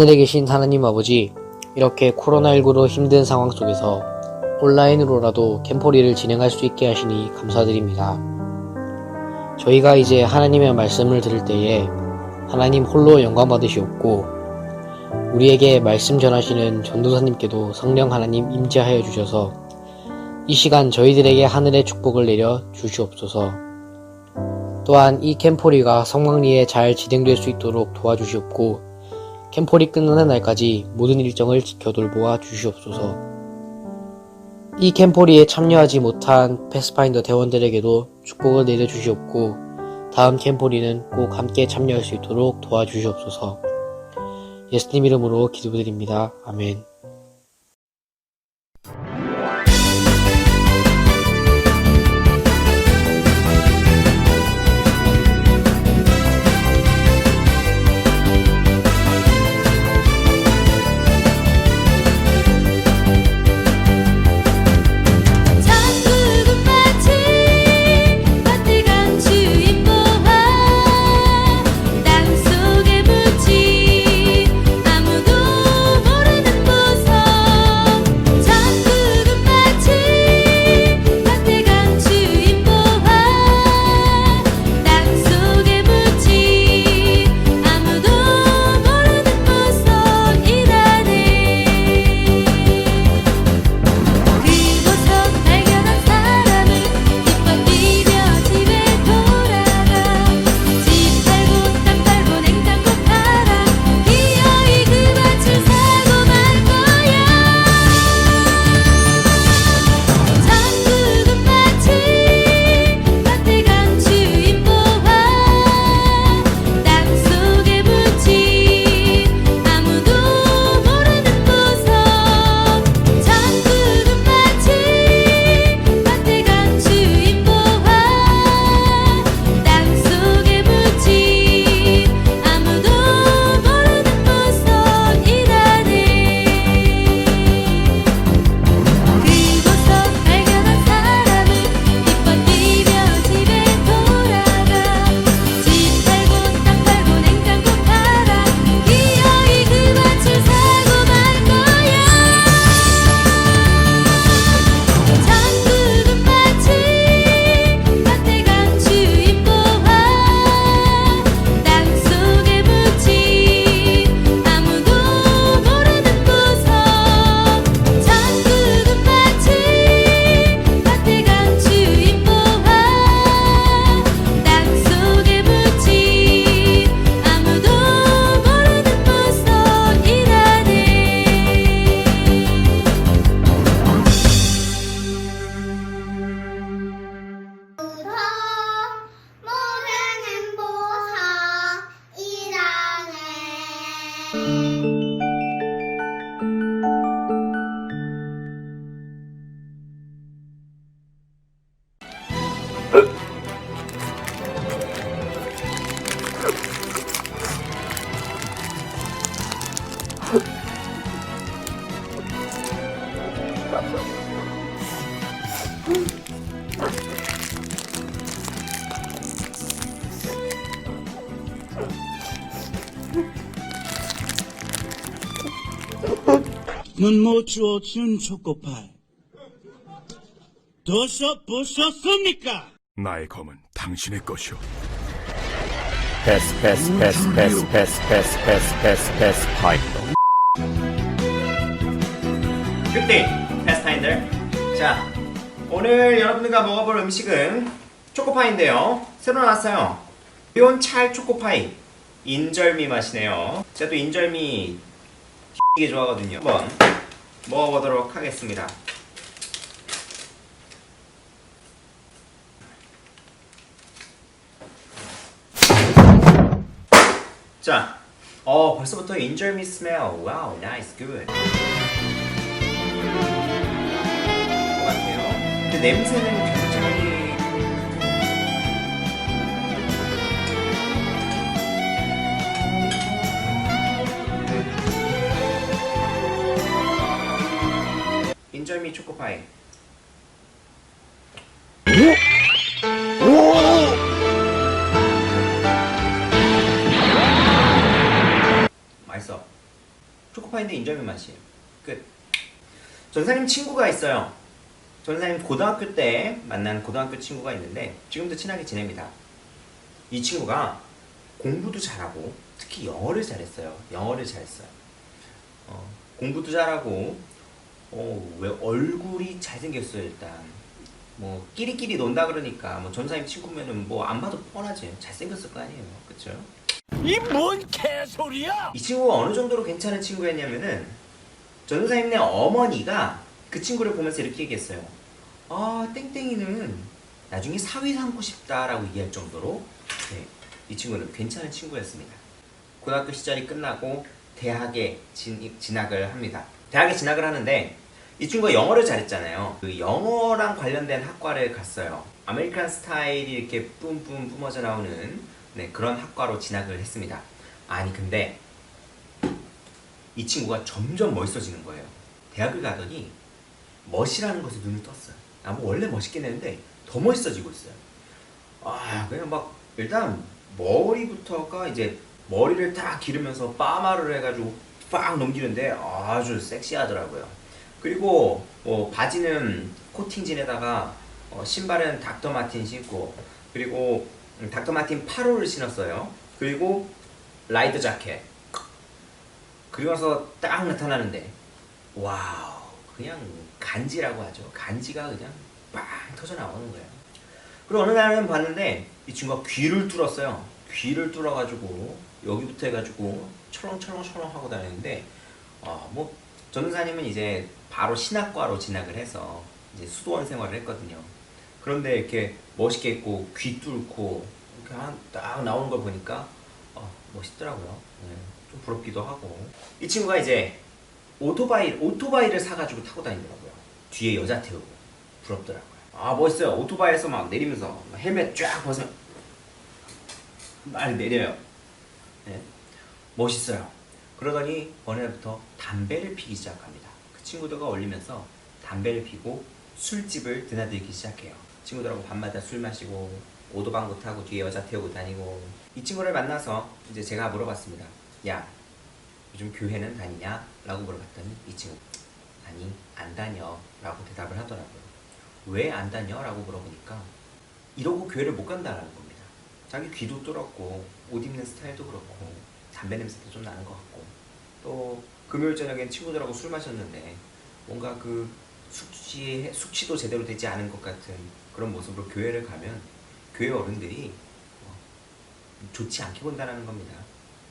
하늘에 계신 하나님 아버지, 이렇게 코로나19로 힘든 상황 속에서 온라인으로라도 캠포리를 진행할 수 있게 하시니 감사드립니다. 저희가 이제 하나님의 말씀을 들을 때에 하나님 홀로 영광 받으시옵고, 우리에게 말씀 전하시는 전도사님께도 성령 하나님 임재하여 주셔서 이 시간 저희들에게 하늘의 축복을 내려 주시옵소서. 또한 이 캠포리가 성황리에 잘 진행될 수 있도록 도와주시옵고, 캠폴이 끝나는 날까지 모든 일정을 지켜 돌보아 주시옵소서. 이 캠폴이에 참여하지 못한 패스파인더 대원들에게도 축복을 내려주시옵고, 다음 캠폴이는 꼭 함께 참여할 수 있도록 도와주시옵소서. 예수님 이름으로 기도드립니다. 아멘. 문모 주어준 초코파이. 드셔 보셨습니까? 나의 검은 당신의 것이오. 패스 패스 패스 패스 패스 패스 패스 패스 패스 파이터 굿데이 패스타인들. 자 오늘 여러분들과 먹어볼 음식은 초코파이인데요. 새로 나왔어요. 이온 찰 초코파이. 인절미 맛이네요. 제가 또 인절미 되게 좋아하거든요. 한번 먹어보도록 하겠습니다. 자, 어 벌써부터 인절미 스멜 와우 나이스 굿것 같아요. 근데 냄새는 인절미 초코파이. 맛있어. 초코파이인데 인절미 맛이에요. 끝. 전사님 친구가 있어요. 전사님 고등학교 때 만난 고등학교 친구가 있는데 지금도 친하게 지냅니다. 이 친구가 공부도 잘하고 특히 영어를 잘했어요. 영어를 잘했어요. 어, 공부도 잘하고 어, 왜 얼굴이 잘생겼어요 일단. 뭐 끼리끼리 논다 그러니까 뭐 전사님 친구면은 뭐 안 봐도 뻔하지 잘생겼을 거 아니에요, 그렇죠? 이뭔 개소리야! 이 친구가 어느 정도로 괜찮은 친구였냐면은 전도사님네 어머니가 그 친구를 보면서 이렇게 얘기했어요. 아 땡땡이는 나중에 사위 삼고 싶다라고 얘기할 정도로 네, 이 친구는 괜찮은 친구였습니다. 고등학교 시절이 끝나고 대학에 진, 진학을 합니다. 대학에 진학을 하는데 이 친구가 영어를 잘했잖아요. 그 영어랑 관련된 학과를 갔어요. 아메리칸 스타일이 이렇게 뿜뿜 뿜어져 나오는 네, 그런 학과로 진학을 했습니다. 아니 근데 이 친구가 점점 멋있어지는 거예요. 대학을 가더니 멋이라는 것에 눈을 떴어요. 아, 뭐 원래 멋있긴 했는데 더 멋있어지고 있어요. 아, 그냥 막 일단 머리부터가 이제 머리를 딱 기르면서 파마를 해가지고 빡 넘기는데 아주 섹시하더라고요. 그리고 뭐 바지는 코팅진에다가 어, 신발은 닥터 마틴 신고 그리고 음, 닥터 마틴 8호를 신었어요. 그리고 라이더 자켓. 그리고 나서 딱 나타나는데 와우 그냥 간지라고 하죠. 간지가 그냥 빵 터져 나오는 거예요. 그리고 어느 날은 봤는데 이 친구가 귀를 뚫었어요. 귀를 뚫어가지고 여기부터 해가지고 철렁철렁철렁 하고 다니는데 아뭐 전도사님은 이제 바로 신학과로 진학을 해서 이제 수도원 생활을 했거든요. 그런데 이렇게 멋있게 입고 귀 뚫고 이렇게 한- 딱 나오는 걸 보니까 어, 멋있더라고요. 네, 좀 부럽기도 하고 이 친구가 이제 오토바이 오토바이를 사가지고 타고 다니더라고요. 뒤에 여자 태우고 부럽더라고요. 아 멋있어요. 오토바이에서 막 내리면서 막 헬멧 쫙 벗으면 막 내려요. 네. 멋있어요. 그러더니 어느 날부터 담배를 피기 시작합니다. 그 친구들과 어울리면서 담배를 피고 술집을 드나들기 시작해요. 친구들하고 밤마다 술 마시고 오도방구 타고 뒤에 여자 태우고 다니고 이 친구를 만나서 이제 제가 물어봤습니다. 야 요즘 교회는 다니냐? 라고 물어봤더니 이 친구 아니 안 다녀 라고 대답을 하더라고요. 왜 안 다녀? 라고 물어보니까 이러고 교회를 못 간다라는 겁니다. 자기 귀도 뚫었고 옷 입는 스타일도 그렇고 담배 냄새도 좀 나는 것 같고 또 금요일 저녁엔 친구들하고 술 마셨는데 뭔가 그 숙취 숙취도 제대로 되지 않은 것 같은 그런 모습으로 교회를 가면 교회 어른들이 어, 좋지 않게 본다라는 겁니다.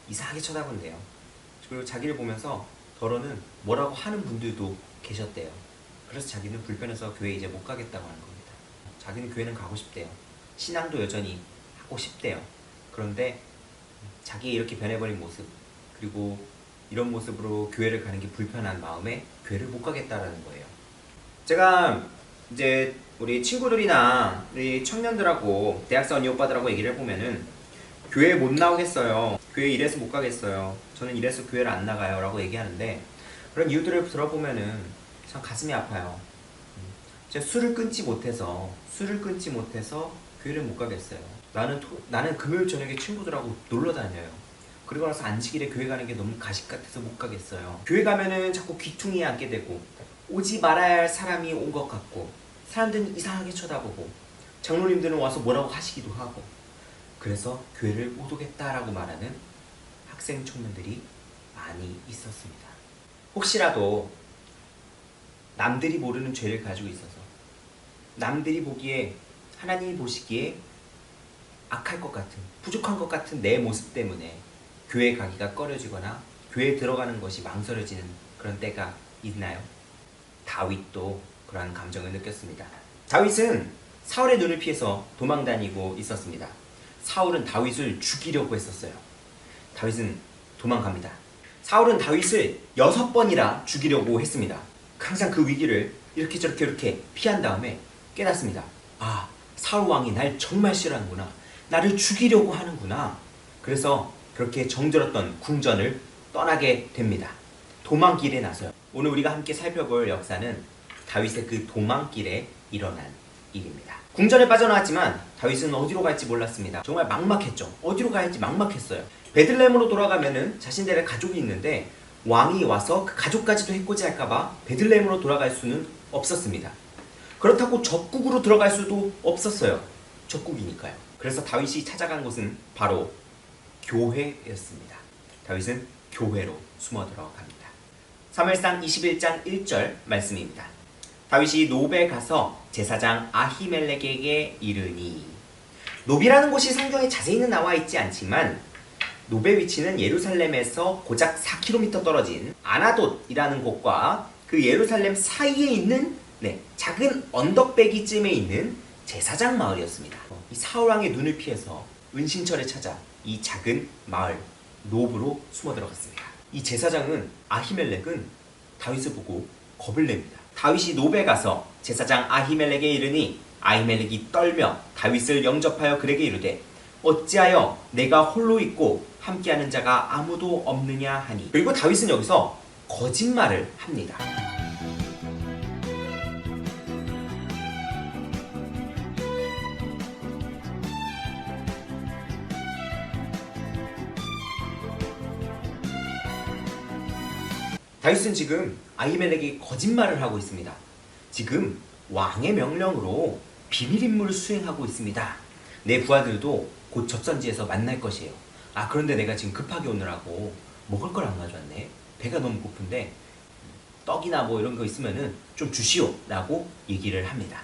이상하게 쳐다본대요. 그리고 자기를 보면서 더러는 뭐라고 하는 분들도 계셨대요. 그래서 자기는 불편해서 교회 이제 못 가겠다고 하는 겁니다. 자기는 교회는 가고 싶대요. 신앙도 여전히 하고 싶대요. 그런데 자기 이렇게 변해버린 모습 그리고 이런 모습으로 교회를 가는 게 불편한 마음에 교회를 못 가겠다라는 거예요. 제가 이제 우리 친구들이나 우리 청년들하고 대학생 언니 오빠들하고 얘기를 해보면은 교회 못 나오겠어요. 교회 이래서 못 가겠어요. 저는 이래서 교회를 안 나가요. 라고 얘기하는데 그런 이유들을 들어보면은 참 가슴이 아파요. 음, 제가 술을 끊지 못해서 술을 끊지 못해서 교회를 못 가겠어요. 나는 토- 나는 금요일 저녁에 친구들하고 놀러 다녀요. 그리고 나서 안식일에 교회 가는 게 너무 가식 같아서 못 가겠어요. 교회 가면은 자꾸 귀퉁이에 앉게 되고 오지 말아야 할 사람이 온 것 같고 사람들은 이상하게 쳐다보고 장로님들은 와서 뭐라고 하시기도 하고 그래서 교회를 못 오겠다라고 말하는 학생 청년들이 많이 있었습니다. 혹시라도 남들이 모르는 죄를 가지고 있어서 남들이 보기에 하나님이 보시기에 악할 것 같은 부족한 것 같은 내 모습 때문에 교회 가기가 꺼려지거나 교회에 들어가는 것이 망설여지는 그런 때가 있나요? 다윗도 그러한 감정을 느꼈습니다. 다윗은 사울의 눈을 피해서 도망 다니고 있었습니다. 사울은 다윗을 죽이려고 했었어요. 다윗은 도망갑니다. 사울은 다윗을 여섯 번이나 죽이려고 했습니다. 항상 그 위기를 이렇게 저렇게 이렇게 피한 다음에 깨닫습니다. 아, 사울 왕이 날 정말 싫어하는구나. 나를 죽이려고 하는구나. 그래서 그렇게 정들었던 궁전을 떠나게 됩니다. 도망길에 나서요. 오늘 우리가 함께 살펴볼 역사는 다윗의 그 도망길에 일어난 일입니다. 궁전에 빠져나왔지만 다윗은 어디로 갈지 몰랐습니다. 정말 막막했죠. 어디로 할지 막막했어요. 베들레헴으로 돌아가면은 자신들의 가족이 있는데 왕이 와서 그 가족까지도 해코지할까봐 베들레헴으로 돌아갈 수는 없었습니다. 그렇다고 적국으로 들어갈 수도 없었어요. 적국이니까요. 그래서 다윗이 찾아간 곳은 바로 교회였습니다. 다윗은 교회로 숨어 들어갑니다. 3일상 21장 1절 말씀입니다. 다윗이 노베 가서 제사장 아히멜렉에게 이르니 노비라는 곳이 성경에 자세히는 나와 있지 않지만 노베 위치는 예루살렘에서 고작 4km 떨어진 아나돗이라는 곳과 그 예루살렘 사이에 있는 네, 작은 언덕배기쯤에 있는 제사장 마을이었습니다. 이 사울왕의 눈을 피해서 은신처를 찾아 이 작은 마을 노브로 숨어 들어갔습니다. 이 제사장은 아히멜렉은 다윗을 보고 겁을 냅니다. 다윗이 노베 가서 제사장 아히멜렉에 이르니 아히멜렉이 떨며 다윗을 영접하여 그에게 이르되 어찌하여 내가 홀로 있고 함께하는 자가 아무도 없느냐 하니 그리고 다윗은 여기서 거짓말을 합니다. 다윗은 지금 아히멜렉이 거짓말을 하고 있습니다. 지금 왕의 명령으로 비밀 임무를 수행하고 있습니다. 내 부하들도 곧 접선지에서 만날 것이에요. 아 그런데 내가 지금 급하게 오느라고 먹을 걸 안 가져왔네. 배가 너무 고픈데 떡이나 뭐 이런 거 있으면은 좀 주시오 라고 얘기를 합니다.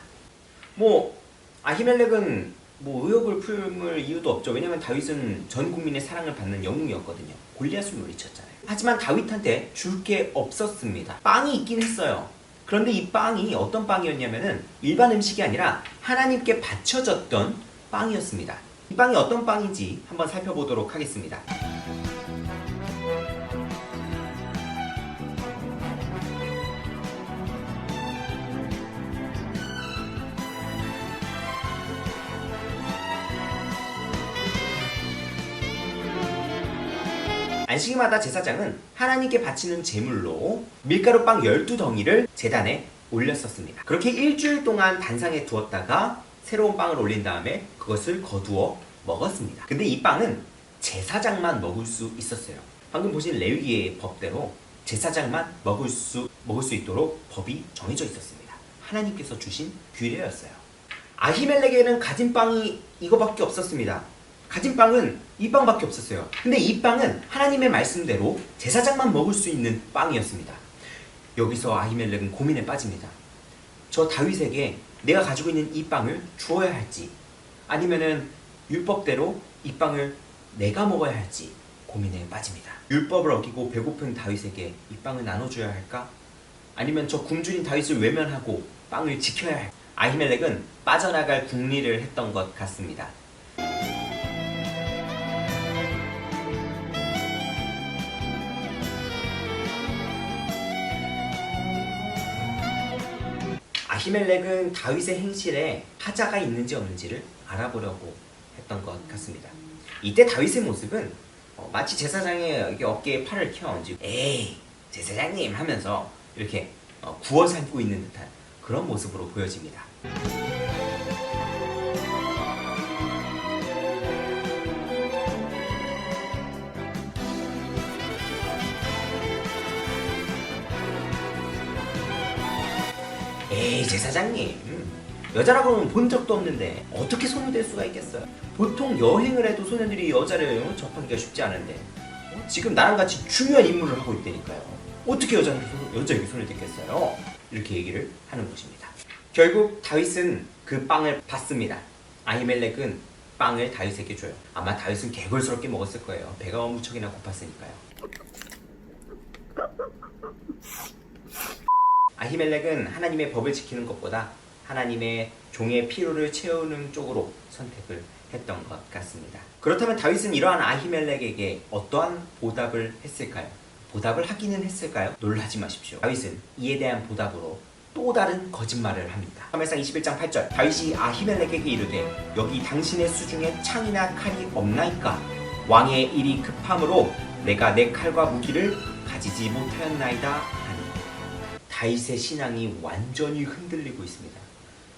뭐 아히멜렉은 뭐 의혹을 품을 이유도 없죠. 왜냐면 다윗은 전 국민의 사랑을 받는 영웅이었거든요. 골리앗을 물리쳤잖아요. 하지만 다윗한테 줄 게 없었습니다. 빵이 있긴 했어요. 그런데 이 빵이 어떤 빵이었냐면은 일반 음식이 아니라 하나님께 바쳐졌던 빵이었습니다. 이 빵이 어떤 빵인지 한번 살펴보도록 하겠습니다. 안식일마다 제사장은 하나님께 바치는 제물로 밀가루빵 12덩이를 제단에 올렸었습니다. 그렇게 일주일 동안 단상에 두었다가 새로운 빵을 올린 다음에 그것을 거두어 먹었습니다. 근데 이 빵은 제사장만 먹을 수 있었어요. 방금 보신 레위기의 법대로 제사장만 먹을 수 먹을 수 있도록 법이 정해져 있었습니다. 하나님께서 주신 규례였어요. 아히멜렉에는 가진 빵이 이거밖에 없었습니다. 가진 빵은 이 빵밖에 없었어요. 근데 이 빵은 하나님의 말씀대로 제사장만 먹을 수 있는 빵이었습니다. 여기서 아히멜렉은 고민에 빠집니다. 저 다윗에게 내가 가지고 있는 이 빵을 주어야 할지 아니면은 율법대로 이 빵을 내가 먹어야 할지 고민에 빠집니다. 율법을 어기고 배고픈 다윗에게 이 빵을 나눠줘야 할까? 아니면 저 굶주린 다윗을 외면하고 빵을 지켜야 할까? 아히멜렉은 빠져나갈 궁리를 했던 것 같습니다. 아히멜렉은 다윗의 행실에 하자가 있는지 없는지를 알아보려고 했던 것 같습니다. 이때 다윗의 모습은 어, 마치 제사장의 어깨에 팔을 켜얹고 에이 제사장님 하면서 이렇게 어, 구워 삶고 있는 듯한 그런 모습으로 보여집니다. 제사장님 여자라고는 본 적도 없는데 어떻게 댈 수가 있겠어요? 보통 여행을 해도 소년들이 여자를 접하기가 쉽지 않은데 어, 지금 나랑 같이 중요한 임무를 하고 있다니까요. 어떻게 손, 여자에게 손을 댔겠어요? 이렇게 얘기를 하는 것입니다. 결국 다윗은 그 빵을 받습니다. 아히멜렉은 빵을 다윗에게 줘요. 아마 다윗은 개걸스럽게 먹었을 거예요. 배가 무척이나 고팠으니까요 아히멜렉은 하나님의 법을 지키는 것보다 하나님의 종의 필요를 채우는 쪽으로 선택을 했던 것 같습니다. 그렇다면 다윗은 이러한 아히멜렉에게 어떠한 보답을 했을까요? 보답을 하기는 했을까요? 놀라지 마십시오. 다윗은 이에 대한 보답으로 또 다른 거짓말을 합니다. 3일상 21장 8절 다윗이 아히멜렉에게 이르되 여기 당신의 수중에 창이나 칼이 없나이까 왕의 일이 급함으로 내가 내 칼과 무기를 가지지 못하였나이다 다윗의 신앙이 완전히 흔들리고 있습니다.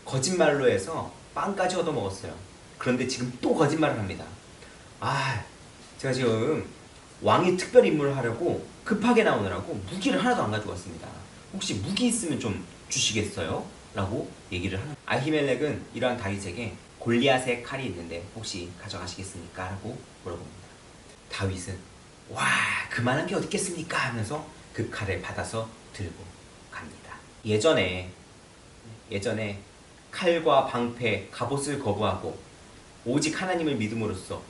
거짓말로 해서 빵까지 얻어먹었어요. 그런데 지금 또 거짓말을 합니다. 아, 제가 지금 왕이 특별 임무를 하려고 급하게 나오느라고 무기를 하나도 안 가져왔습니다. 혹시 무기 있으면 좀 주시겠어요? 라고 얘기를 하는 아히멜렉은 이러한 다윗에게 골리앗의 칼이 있는데 혹시 가져가시겠습니까? 라고 물어봅니다. 다윗은 와 그만한 게 어디 있겠습니까? 하면서 그 칼을 받아서 들고. 예전에 예전에 칼과 방패, 갑옷을 거부하고 오직 하나님을 믿음으로써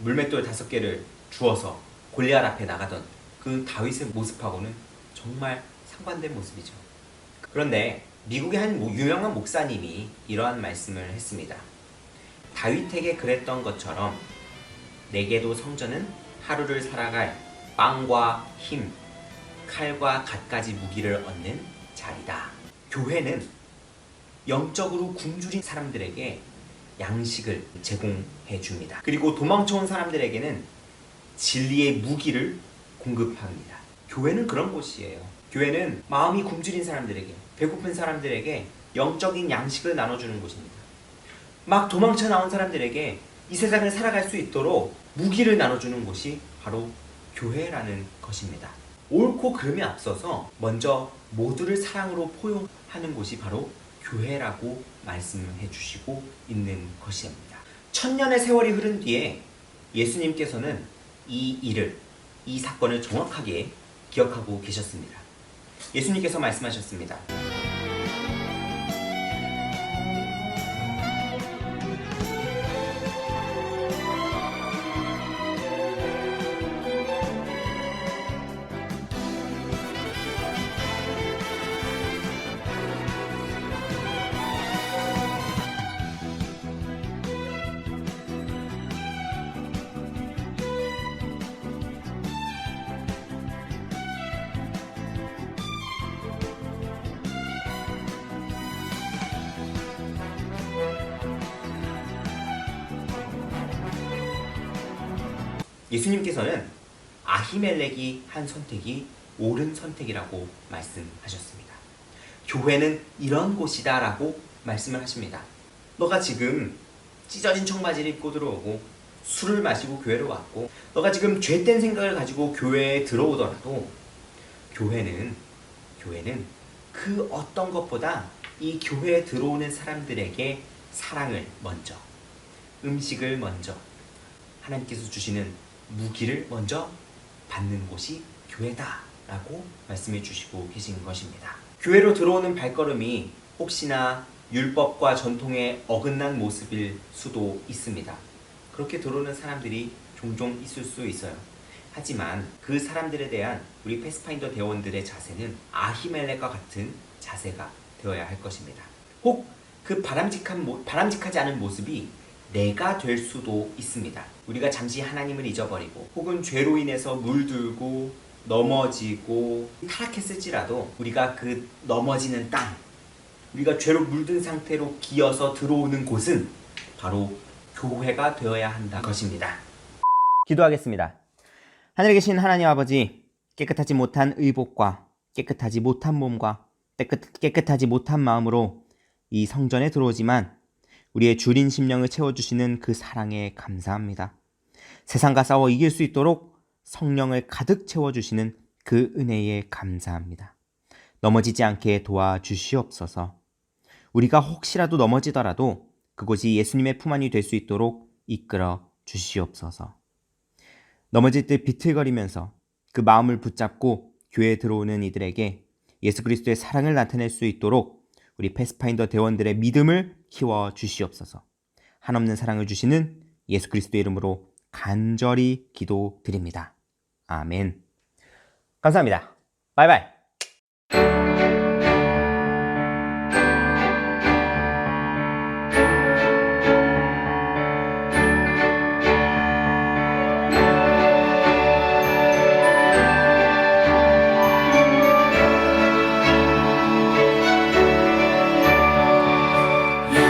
물맷돌 다섯 개를 주어서 골리앗 앞에 나가던 그 다윗의 모습하고는 정말 상반된 모습이죠. 그런데 미국의 한 모- 유명한 목사님이 이러한 말씀을 했습니다. 다윗에게 그랬던 것처럼 내게도 성전은 하루를 살아갈 빵과 힘, 칼과 갖가지 무기를 얻는 자리다. 교회는 영적으로 굶주린 사람들에게 양식을 제공해 줍니다. 그리고 도망쳐온 사람들에게는 진리의 무기를 공급합니다. 교회는 그런 곳이에요. 교회는 마음이 굶주린 사람들에게, 배고픈 사람들에게 영적인 양식을 나눠주는 곳입니다. 막 도망쳐 나온 사람들에게 이 세상을 살아갈 수 있도록 무기를 나눠주는 곳이 바로 교회라는 것입니다. 옳고 그름에 앞서서 먼저 모두를 사랑으로 포용하는 곳이 바로 교회라고 말씀해 주시고 있는 것입니다. 천년의 세월이 흐른 뒤에 예수님께서는 이 일을, 이 사건을 정확하게 기억하고 계셨습니다. 예수님께서 말씀하셨습니다. 예수님께서는 아히멜렉이 한 선택이 옳은 선택이라고 말씀하셨습니다. 교회는 이런 곳이다 라고 말씀을 하십니다. 너가 지금 찢어진 청바지를 입고 들어오고 술을 마시고 교회로 왔고 너가 지금 죄된 생각을 가지고 교회에 들어오더라도 교회는 교회는 그 어떤 것보다 이 교회에 들어오는 사람들에게 사랑을 먼저 음식을 먼저 하나님께서 주시는 무기를 먼저 받는 곳이 교회다라고 말씀해 주시고 계신 것입니다. 교회로 들어오는 발걸음이 혹시나 율법과 전통에 어긋난 모습일 수도 있습니다. 그렇게 들어오는 사람들이 종종 있을 수 있어요. 하지만 그 사람들에 대한 우리 패스파인더 대원들의 자세는 아히멜렉과 같은 자세가 되어야 할 것입니다. 혹 그 바람직한 모- 바람직하지 않은 모습이 내가 될 수도 있습니다. 우리가 잠시 하나님을 잊어버리고 혹은 죄로 인해서 물들고 넘어지고 타락했을지라도 우리가 그 넘어지는 땅, 우리가 죄로 물든 상태로 기어서 들어오는 곳은 바로 교회가 되어야 한다는 것입니다. 기도하겠습니다. 하늘에 계신 하나님 아버지, 깨끗하지 못한 의복과 깨끗하지 못한 몸과 깨끗, 깨끗하지 못한 마음으로 이 성전에 들어오지만 우리의 줄인 심령을 채워주시는 그 사랑에 감사합니다. 세상과 싸워 이길 수 있도록 성령을 가득 채워주시는 그 은혜에 감사합니다. 넘어지지 않게 도와주시옵소서. 우리가 혹시라도 넘어지더라도 그곳이 예수님의 품 안이 될 수 있도록 이끌어 주시옵소서. 넘어질 때 비틀거리면서 그 마음을 붙잡고 교회에 들어오는 이들에게 예수 그리스도의 사랑을 나타낼 수 있도록 우리 패스파인더 대원들의 믿음을 키워 주시옵소서. 한없는 사랑을 주시는 예수 그리스도의 이름으로 간절히 기도드립니다. 아멘. 감사합니다. 바이바이.